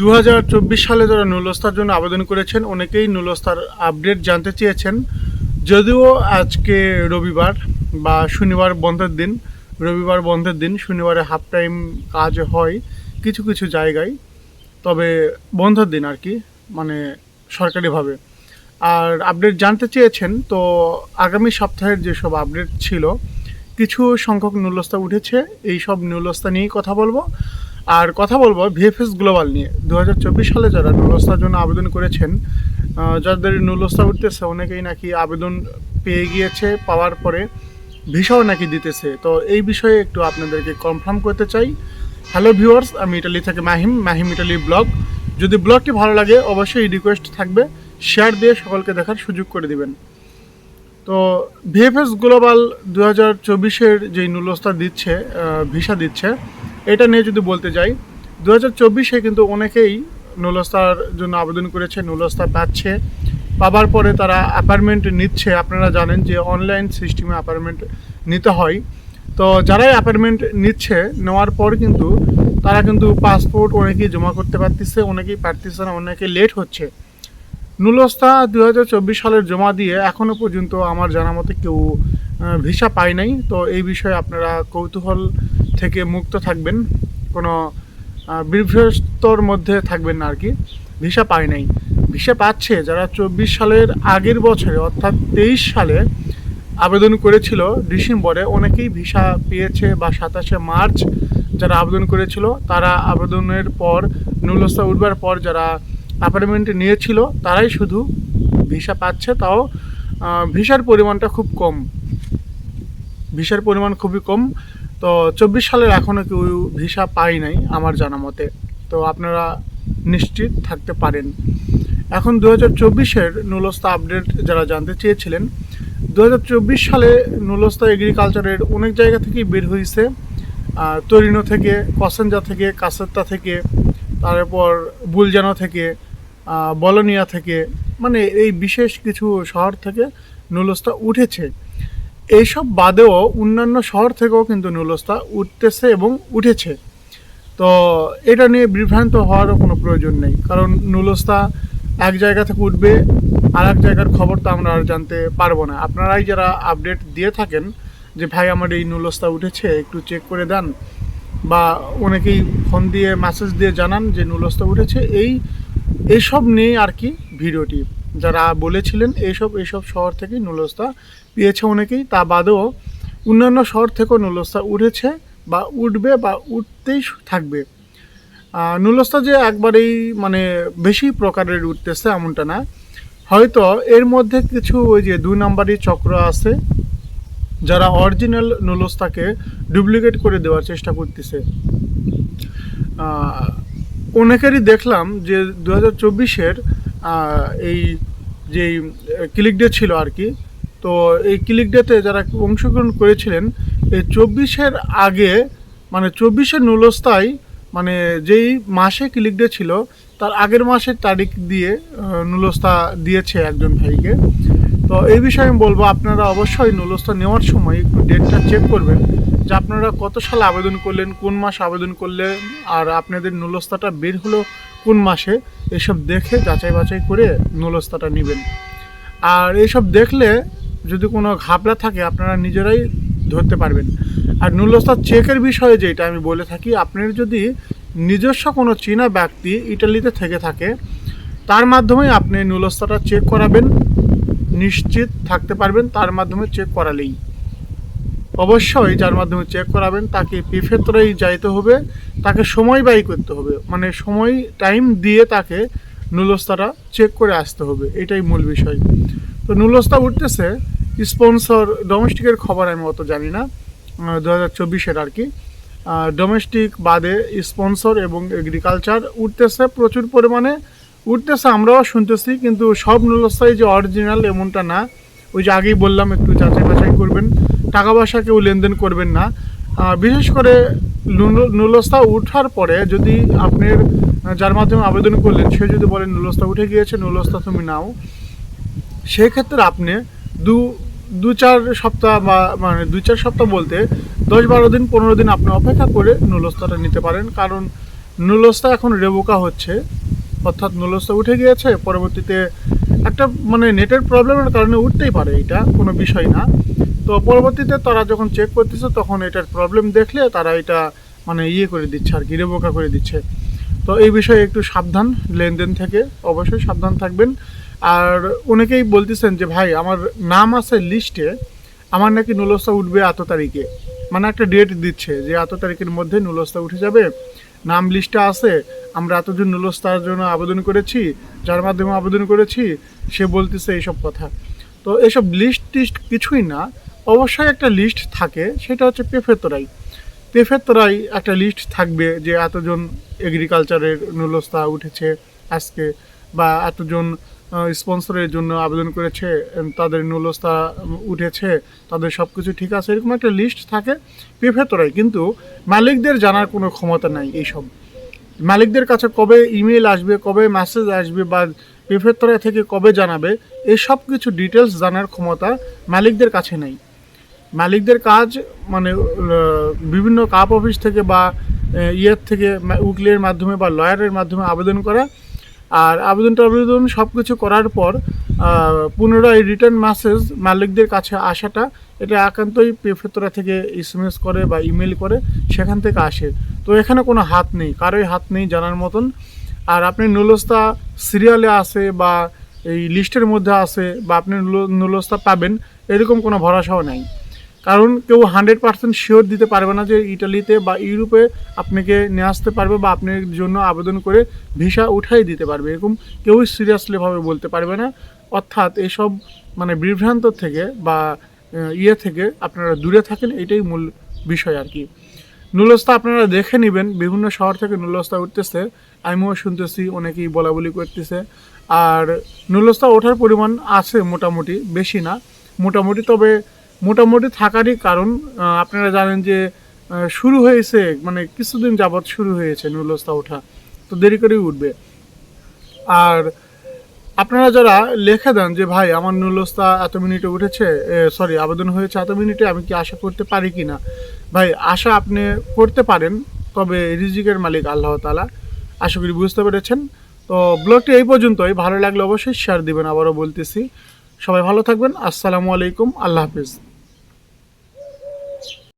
দু হাজার চব্বিশ সালে যারা নুলস্তার জন্য আবেদন করেছেন, অনেকেই নুলস্তার আপডেট জানতে চেয়েছেন। যদিও আজকে রবিবার বা শনিবার বন্ধের দিন, রবিবার বন্ধের দিন, শনিবারে হাফ টাইম কাজ হয় কিছু কিছু জায়গায়। তবে বন্ধের দিন আর কি মানে সরকারিভাবে। আর আপডেট জানতে চেয়েছেন, তো আগামী সপ্তাহের যেসব আপডেট ছিল, কিছু সংখ্যক নুলস্তা উঠেছে। এই সব নুলস্তা নিয়েই কথা বলব। আর কথা বলব ভিএফএস গ্লোবাল নিয়ে। দু হাজার চব্বিশ সালে যারা নুলস্তার জন্য আবেদন করেছেন যাদের নুলস্তা উঠতেছে, অনেকেই নাকি আবেদন পেয়ে গিয়েছে, পাওয়ার পরে ভিসাও নাকি দিতেছে। তো এই বিষয়ে একটু আপনাদেরকে কনফার্ম করতে চাই। হ্যালো ভিউয়ার্স আমি ইটালি থেকে মাহিম মাহিম ইটালি ব্লগ। যদি ব্লগটি ভালো লাগে, অবশ্যই রিকোয়েস্ট থাকবে। শেয়ার দিয়ে সকলকে দেখার সুযোগ করে দিবেন। তো ভিএফএস গ্লোবাল দু হাজার চব্বিশের যেই নুলস্তা দিচ্ছে ভিসা দিচ্ছে এটা নিয়ে যদি বলতে যাই দু হাজার চব্বিশে কিন্তু অনেকেই নুলস্তার জন্য আবেদন করেছে নুলস্তা পাচ্ছে। পাবার পরে তারা অ্যাপার্টমেন্ট নিচ্ছে। আপনারা জানেন যে অনলাইন সিস্টেমে অ্যাপার্টমেন্ট নিতে হয়। তো যারাই অ্যাপার্টমেন্ট নিচ্ছে, নেওয়ার পর কিন্তু তারা কিন্তু পাসপোর্ট অনেকেই জমা করতে পারতেছে, অনেকেই পারতেছে না, অনেকে লেট হচ্ছে। নুলস্তা দু সালের জমা দিয়ে এখনও পর্যন্ত আমার জানা মতে কেউ ভিসা পায় নাই। তো এই বিষয়ে আপনারা কৌতূহল থেকে মুক্ত থাকবেন কোনো আহ, বিভ্রস্তর মধ্যে থাকবেন না আর কি ভিসা পায় নাই। ভিসা পাচ্ছে যারা চব্বিশ সালের আগের বছরে অর্থাৎ তেইশ সালে আবেদন করেছিল ডিসেম্বরে অনেকেই ভিসা পেয়েছে বা সাতাশে মার্চ যারা আবেদন করেছিল তারা আবেদনের পর নুলস্তা উঠবার পর যারা অ্যাপার্টমেন্ট নিয়েছিল তারাই শুধু ভিসা পাচ্ছে তাও ভিসার পরিমাণটা খুব কম। ভিসার পরিমাণ খুবই কম। তো চব্বিশ সালের এখনও কেউ ভিসা পাই নাই আমার জানা মতে। তো আপনারা নিশ্চিত থাকতে পারেন। এখন দু হাজার চব্বিশের নুলস্তা আপডেট যারা জানতে চেয়েছিলেন দু হাজার চব্বিশ সালে নুলস্তা এগ্রিকালচারের অনেক জায়গা থেকেই বের হয়েছে তরিনো থেকে কসেঞ্জা থেকে কাসেত্তা থেকে, তারপর বুলজানো থেকে বলনিয়া থেকে মানে এই বিশেষ কিছু শহর থেকে নুলস্তা উঠেছে। এইসব বাদেও অন্যান্য শহর থেকেও কিন্তু নুলস্তা উঠতেছে এবং উঠেছে। তো এটা নিয়ে বিভ্রান্ত হওয়ারও কোনো প্রয়োজন নেই, কারণ নুলস্তা এক জায়গা থেকে উঠবে আর এক জায়গার খবর তো আমরা আর জানতে পারব না। আপনারাই যারা আপডেট দিয়ে থাকেন যে, ভাই, আমার এই নুলস্তা উঠেছে, একটু চেক করে দেন। বা অনেকেই ফোন দিয়ে মেসেজ দিয়ে জানান যে নুলস্তা উঠেছে। এই এইসব নিয়ে আর কি ভিডিওটি। যারা বলেছিলেন এইসব এইসব শহর থেকে নুলস্তা পেয়েছে অনেকেই। তা বাদেও অন্যান্য শহর থেকেও নুলস্তা উঠেছে বা উঠবে বা উঠতেই থাকবে। নুলস্তা যে একবারেই মানে বেশি প্রকারের উঠতেছে এমনটা না। হয়তো এর মধ্যে কিছু ওই যে দুই নাম্বারই চক্র আছে, যারা অরিজিনাল নুলস্তাকে ডুপ্লিকেট করে দেওয়ার চেষ্টা করতেছে। অনেকেরই দেখলাম যে দু হাজার চব্বিশের এই যেই ক্লিক ডে ছিল আর কি তো এই ক্লিক ডেতে যারা অংশগ্রহণ করেছিলেন এই চব্বিশের আগে মানে চব্বিশের নুলস্তায় মানে যেই মাসে ক্লিক ডে ছিল তার আগের মাসের তারিখ দিয়ে আহ, নুলস্তা দিয়েছে একজন ভাইকে। তো এই বিষয়ে আমি বলব আপনারা অবশ্যই নুলস্তা নেওয়ার সময় একটু ডেটটা চেক করবেন যে আপনারা কত সালে আবেদন করলেন কোন মাস আবেদন করলেন আর আপনাদের নুলস্তাটা বের হলো কোন মাসে। এসব দেখে যাচাই বাছাই করে নুলস্তাটা নেবেন। আর এইসব দেখলে যদি কোনো ঘাবলা থাকে, আপনারা নিজেরাই ধরতে পারবেন। আর নুলস্তা চেকের বিষয়ে যেটা আমি বলে থাকি, আপনার যদি নিজস্ব কোনো চীনা ব্যক্তি ইটালিতে থেকে থাকে, তার মাধ্যমে আপনি নুলস্তাটা চেক করাবেন, নিশ্চিত থাকতে পারবেন, তার মাধ্যমে চেক করালেই। অবশ্যই যার মাধ্যমে চেক করাবেন, তাকে পিফেতরেই যাইতে হবে, তাকে সময় ব্যয় করতে হবে। মানে সময় টাইম দিয়ে তাকে নুলস্তাটা চেক করে আসতে হবে, এটাই মূল বিষয়। তো নুলস্তা উঠতেছে স্পন্সর ডোমেস্টিকের খবর আমি অত জানি না দু হাজার চব্বিশের আর কি। ডোমেস্টিক বাদে স্পন্সর এবং এগ্রিকালচার উঠতেছে প্রচুর পরিমাণে। উঠতেছে আমরাও শুনতেছি, কিন্তু সব নুলস্তাই যে অরিজিনাল এমনটা না ওই যে আগেই বললাম একটু যাচাই বাছাই করবেন। টাকা পয়সা কেউ লেনদেন করবেন না। বিশেষ করে নুল- নুলস্তা উঠার পরে যদি আপনার যার মাধ্যমে আবেদন করলেন, সে যদি বলেন নুলস্তা উঠে গিয়েছে নুলস্তা তুমি নাও। সেক্ষেত্রে আপনি দু দু চার সপ্তাহ বা মানে দু চার সপ্তাহ বলতে দশ বারো দিন, পনেরো দিন আপনি অপেক্ষা করে নুলস্তাটা নিতে পারেন। কারণ নুলস্তা এখন রেবোকা হচ্ছে। অর্থাৎ নুলস্তা উঠে গিয়েছে, পরবর্তীতে একটা মানে নেটের প্রবলেমের কারণে উঠতেই পারে এটা, কোনো বিষয় না। তো পরবর্তীতে তারা যখন চেক করতেছে, তখন এটার প্রবলেম দেখলে তারা এটা মানে ইয়ে করে দিচ্ছে আর কি, রেবোকা করে দিচ্ছে। তো এই বিষয়ে একটু সাবধান লেনদেন থেকে, অবশ্যই সাবধান থাকবেন। আর অনেকেই বলতেছেন যে, ভাই, আমার নাম আছে লিস্টে আমার নাকি নুলস্তা উঠবে এত তারিখে। মানে একটা ডেট দিচ্ছে যে, এত তারিখের মধ্যে নুলস্তা উঠে যাবে। নাম লিস্টটা আছে, আমরা এতজন নুলস্তার জন্য আবেদন করেছি, যার মাধ্যমে আবেদন করেছি, সে বলতেছে এইসব কথা। তো এসব লিস্ট টিস্ট কিছুই না, অবশ্যই একটা লিস্ট থাকে, সেটা হচ্ছে পেফেতরাই পেফেতরাই একটা লিস্ট থাকবে যে এতজন এগ্রিকালচারের নুলস্তা উঠেছে আজকে, বা এতজন স্পন্সরের জন্য আবেদন করেছে তাদের নুলস্তা উঠেছে, তাদের সব কিছু ঠিক আছে, এরকম একটা লিস্ট থাকে পেফেতরাই কিন্তু মালিকদের জানার কোনো ক্ষমতা নাই এইসব। মালিকদের কাছে কবে ইমেল আসবে, কবে মেসেজ আসবে বা পেফেতরা থেকে কবে জানাবে, এই সব কিছু ডিটেলস জানার ক্ষমতা মালিকদের কাছে নেই। মালিকদের কাজ মানে বিভিন্ন কাপ অফিস থেকে বা ইয়ের থেকে, উকিলের মাধ্যমে বা লয়ারের মাধ্যমে আবেদন করা আর আবেদন টাবেদন সব কিছু করার পর পুনরায় রিটার্ন মেসেজ মালিকদের কাছে আসাটা, এটা একান্তই পেফেতরা থেকে এস এম করে বা ইমেল করে, সেখান থেকে আসে। তো এখানে কোনো হাত নেই, কারোই হাত নেই জানার মতন। আর আপনি নুলস্তা সিরিয়ালে আছে বা এই লিস্টের মধ্যে আছে বা আপনি নুল- নুলস্তা পাবেন, এরকম কোনো ভরসাও নাই। কারণ কেউ হান্ড্রেড পার্সেন্ট শিওর দিতে পারবে না যে ইটালিতে বা ইউরোপে আপনাকে নিয়ে আসতে পারবে বা আপনার জন্য আবেদন করে ভিসা উঠাই দিতে পারবে। এরকম কেউই সিরিয়াসলিভাবে বলতে পারবে না। অর্থাৎ এসব মানে বিভ্রান্ত থেকে বা ইয়ে থেকে আপনারা দূরে থাকেন, এটাই মূল বিষয় আর কি। নুলস্তা আপনারা দেখে নেবেন, বিভিন্ন শহর থেকে নুলস্তা উঠতেছে। আমিও শুনতেছি, অনেকেই বলা বলি করতেছে। আর নুলস্তা ওঠার পরিমাণ আছে মোটামুটি, বেশি না। মোটামুটি তবে মোটামুটি থাকারই কারণ আপনারা জানেন যে শুরু হয়েছে মানে কিছুদিন যাবৎ শুরু হয়েছে নুলস্তা ওঠা, তো দেরি করেই উঠবে। আর আপনারা যারা লেখে দেন যে, ভাই, আমার নুলস্তা এত মিনিটে উঠেছে সরি, আবেদন হয়েছে এত মিনিটে, আমি কি আশা করতে পারি কি না ভাই, আশা আপনি করতে পারেন, তবে রিজিকের মালিক আল্লাহ তালা আশা করি বুঝতে পেরেছেন। তো ব্লগটি এই পর্যন্তই, ভালো লাগলে অবশ্যই শেয়ার দিবেন, আবারও বলতেছি। সবাই ভালো থাকবেন, আসসালামু আলাইকুম, আল্লাহ হাফিজ।